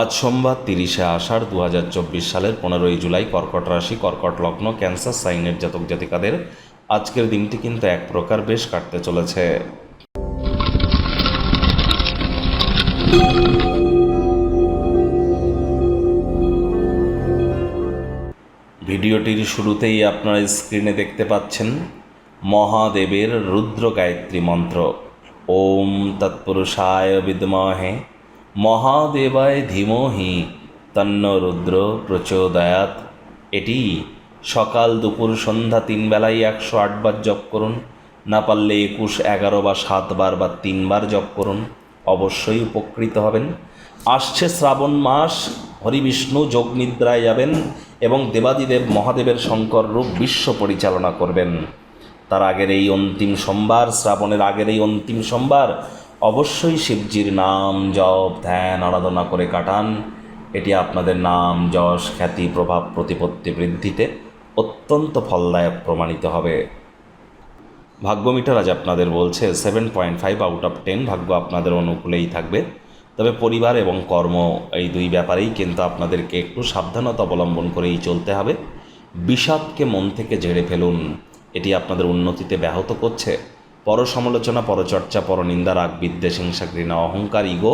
আজ সোমবার তিরিশে আষাঢ় দু হাজার চব্বিশ সালের পনেরোই জুলাই কর্কট রাশি, কর্কট লগ্ন, ক্যান্সার, সাইনের জাতক জাতিকাদের আজকের দিনটি কিন্তু এক প্রকার বেশ কাটতে চলেছে। ভিডিওটির শুরুতেই আপনারা স্ক্রিনে দেখতে পাচ্ছেন মহাদেবের রুদ্র গায়ত্রী মন্ত্র। ওম তৎপুরুষায় বিদ্মহে মহাদেবায় ধীমহি তন্ন রুদ্র প্রচোদয়াত। এটি সকাল দুপুর সন্ধ্যা তিন বেলায় একশো আটবার জপ করুন, না পারলে একুশ, এগারো বা সাতবার বা তিনবার জপ করুন, অবশ্যই উপকৃত হবেন। আসছে শ্রাবণ মাস, হরিবিষ্ণু যোগ নিদ্রায় যাবেন এবং দেবাদিদেব মহাদেবের শঙ্কর রূপ বিশ্ব পরিচালনা করবেন। তার আগের এই অন্তিম সোমবার, শ্রাবণের আগের এই অন্তিম সোমবার অবশ্যই শিবজির নাম জপ, ধ্যান, আরাধনা করে কাটান। এটি আপনাদের নাম, যশ, খ্যাতি, প্রভাব, প্রতিপত্তি বৃদ্ধিতে অত্যন্ত ফলদায়ক প্রমাণিত হবে। ভাগ্যমিটার আজ আপনাদের বলছে seven point five out of ten ভাগ্য আপনাদের অনুকূলেই থাকবে। তবে পরিবার এবং কর্ম এই দুই ব্যাপারেই কিন্তু আপনাদেরকে একটু সাবধানতা অবলম্বন করেই চলতে হবে। বিষাদকে মন থেকে ঝেড়ে ফেলুন। এটি আপনাদের উন্নতিতে ব্যাহত করছে। পর সমালোচনা পরচর্চা, পরনিন্দা, রাগ, বিদ্বেষ, হিংসা, ঘৃণা, অহংকার, ইগো,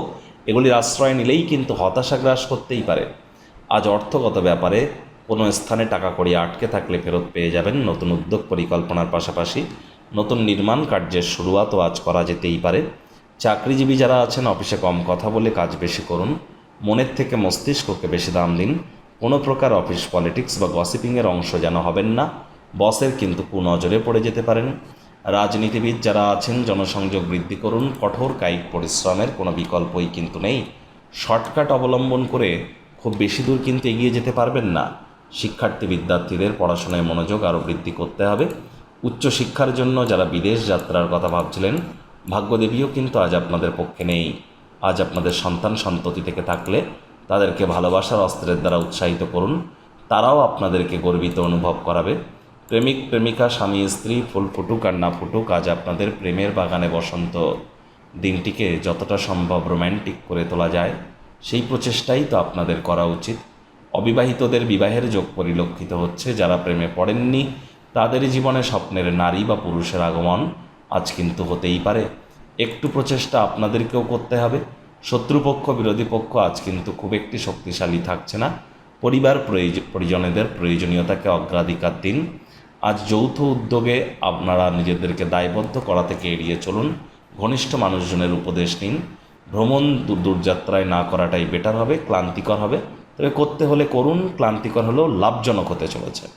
এগুলির আশ্রয় নিলেই কিন্তু হতাশা গ্রাস করতেই পারে। আজ অর্থগত ব্যাপারে কোনো স্থানে টাকা কড়ি আটকে থাকলে ফেরত পেয়ে যাবেন নতুন উদ্যোগ পরিকল্পনার পাশাপাশি নতুন নির্মাণ কার্যের শুরুয়াতও আজ করা যেতেই পারে। চাকরিজীবী যারা আছেন, অফিসে কম কথা বলে কাজ বেশি করুন, মনের থেকে মস্তিষ্ককে বেশি দাম দিন, কোনো প্রকার অফিস পলিটিক্স বা গসিপিংয়ের অংশ যেন হবেন না, বসের কিন্তু কুনজরে পড়ে যেতে পারেন। রাজনীতিবিদ যারা আছেন, জনসংযোগ বৃদ্ধি করুন, কঠোর কায়িক পরিশ্রমের কোনো বিকল্পই কিন্তু নেই। শর্টকাট অবলম্বন করে খুব বেশি দূর কিন্তু এগিয়ে যেতে পারবেন না। শিক্ষার্থী বিদ্যার্থীদের পড়াশোনায় মনোযোগ আরও বৃদ্ধি করতে হবে। উচ্চশিক্ষার জন্য যারা বিদেশ যাত্রার কথা ভাবছিলেন, ভাগ্যদেবীও কিন্তু আজ আপনাদের পক্ষে নেই। আজ আপনাদের সন্তান সন্ততি থেকে থাকলে তাদেরকে ভালোবাসার অস্ত্রের দ্বারা উৎসাহিত করুন। তারাও আপনাদেরকে গর্বিত অনুভব করাবে। প্রেমিক, প্রেমিকা, স্বামী, স্ত্রী, ফুল ফুটুক আর না ফুটুক, আজ আপনাদের প্রেমের বাগানে বসন্ত। দিনটিকে যতটা সম্ভব রোম্যান্টিক করে তোলা যায়, সেই প্রচেষ্টাই তো আপনাদের করা উচিত। অবিবাহিতদের বিবাহের যোগ পরিলক্ষিত হচ্ছে, যারা প্রেমে পড়েননি, তাদের জীবনে স্বপ্নের নারী বা পুরুষের আগমন আজ কিন্তু হতেই পারে। একটু প্রচেষ্টা আপনাদেরকেও করতে হবে। শত্রুপক্ষ, বিরোধী পক্ষ আজ কিন্তু খুব একটি শক্তিশালী থাকছে না। পরিবার প্রয়োজনীয়তাকে অগ্রাধিকার দিন। আজ যৌথ উদ্যোগে আপনারা নিজেদেরকে দায়বদ্ধ করা থেকে এড়িয়ে চলুন। ঘনিষ্ঠ মানুষজনের উপদেশ নিন। ভ্রমণ দূর দূরযাত্রায় না করাটাই বেটার হবে, ক্লান্তিকর হবে। তবে করতে হলে করুন, ক্লান্তিকর হলেও লাভজনক হতে চলেছে।